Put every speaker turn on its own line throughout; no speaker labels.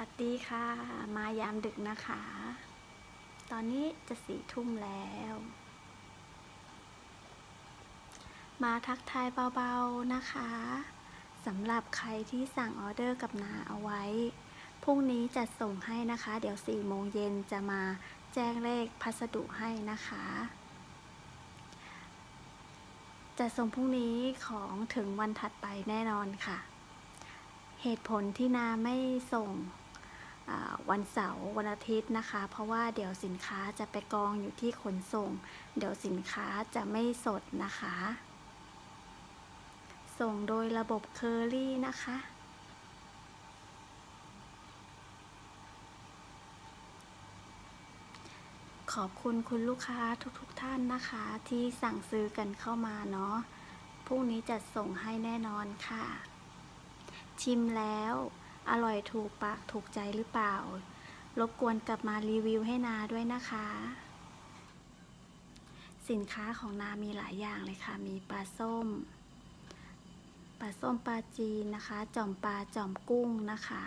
วัสดีค่ะ มายามดึกนะคะ ตอนนี้จะสี่ทุ่มแล้ว มาทักทายเบาๆนะคะสำหรับใครที่สั่งออเดอร์กับนาเอาไว้พรุ่งนี้จะส่งให้นะคะ เดี๋ยว4โมงเย็นจะมาแจ้งเลขพัสดุให้นะคะ จะส่งพรุ่งนี้ของถึงวันถัดไปแน่นอนค่ะ เหตุผลที่นาไม่ส่ง วันเสาร์วันอาทิตย์นะคะ เพราะว่าเดี๋ยวสินค้าจะไปกองอยู่ที่ขนส่ง เดี๋ยวสินค้าจะไม่สดนะคะ ส่งโดยระบบเคอรี่นะคะ ขอบคุณคุณลูกค้าทุกๆทท่านนะคะ ที่สั่งซื้อกันเข้ามาเนาะพรุ่งนี้จะส่งให้แน่นอนค่ะ ชิมแล้ว อร่อยถูกปากถูกใจหรือเปล่า รบกวนกลับมารีวิวให้นาด้วยนะคะ สินค้าของนามีหลายอย่างเลยค่ะ มีปลาส้ม ปลาส้มปลาจีนนะคะจ่อมปลาจ่อมกุ้งนะคะ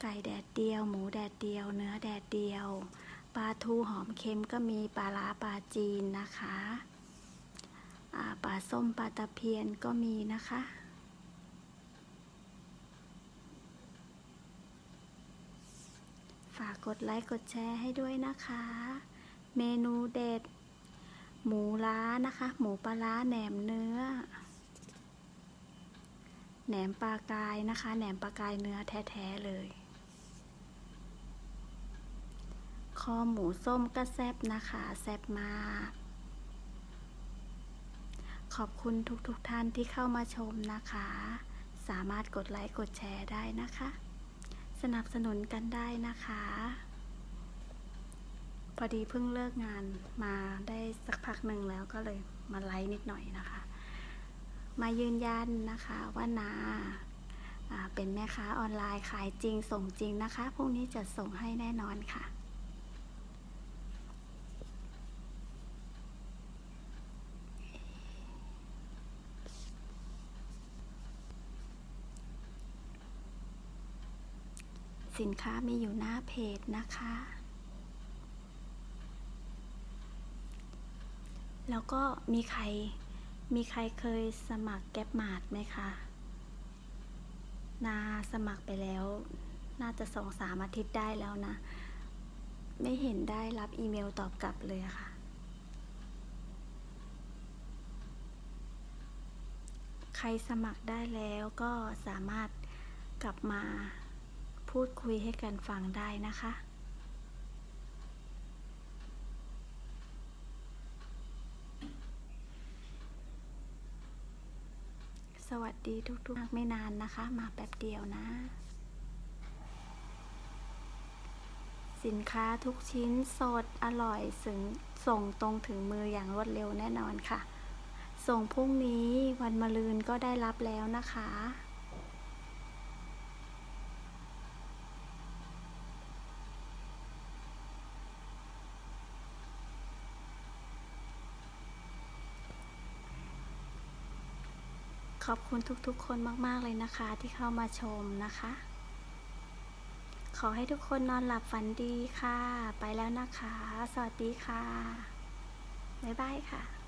ไก่แดดเดียว หมูแดดเดียว เนื้อแดดเดียว ปลาทูหอมเค็มก็มีปลาลาปลาจีนนะคะปลาส้มปลาตะเพียนก็มีนะคะ ฝากกดไลค์กดแชร์ให้ด้วยนะคะ เมนูเด็ด หมูล้านะคะ หมูปลาล้าแหนมเนื้อ แหนมปลากายนะคะ แหนมปลากายเนื้อแท้ๆเลย คอหมูส้มก็แซบนะคะ แซบมากขอบคุณทุกๆทท่านที่เข้ามาชมนะคะ สามารถกดไลค์กดแชร์ได้นะคะ สนับสนุนกันได้นะคะ พอดีเพิ่งเลิกงานมาได้สักพักหนึ่งแล้วก็เลยมาไลฟ์นิดหน่อยนะคะ มายืนยันนะคะว่านาเป็นแม่ค้าออนไลน์ขายจริงส่งจริงนะคะ พรุ่งนี้จะส่งให้แน่นอนค่ะ สินค้ามีอยู่หน้าเพจนะคะ แล้วก็มีใครมีใครเคยสมัครแก๊ปมาดไหมคะนาสมัครไปแล้ว น่าจะสองสามอาทิตย์ได้แล้วนะ ไม่เห็นได้รับอีเมลตอบกลับเลยค่ะ ใครสมัครได้แล้วก็สามารถกลับมา พูดคุยให้กันฟังได้นะคะ สวัสดีทุกๆไม่นานนะคะ มาแป๊บเดียวนะ สินค้าทุกชิ้นสดอร่อยสึงส่งตรงถึงมืออย่างรวดเร็วแน่นอนค่ะ ส่งพรุ่งนี้วันมะรืนก็ได้รับแล้วนะคะ อบคุณทุกๆ คนมากๆเลยนะคะ ที่เข้ามาชมนะคะ ขอให้ทุกคนนอนหลับฝันดีค่ะ ไปแล้วนะคะ สวัสดีค่ะ บ๊ายบายค่ะ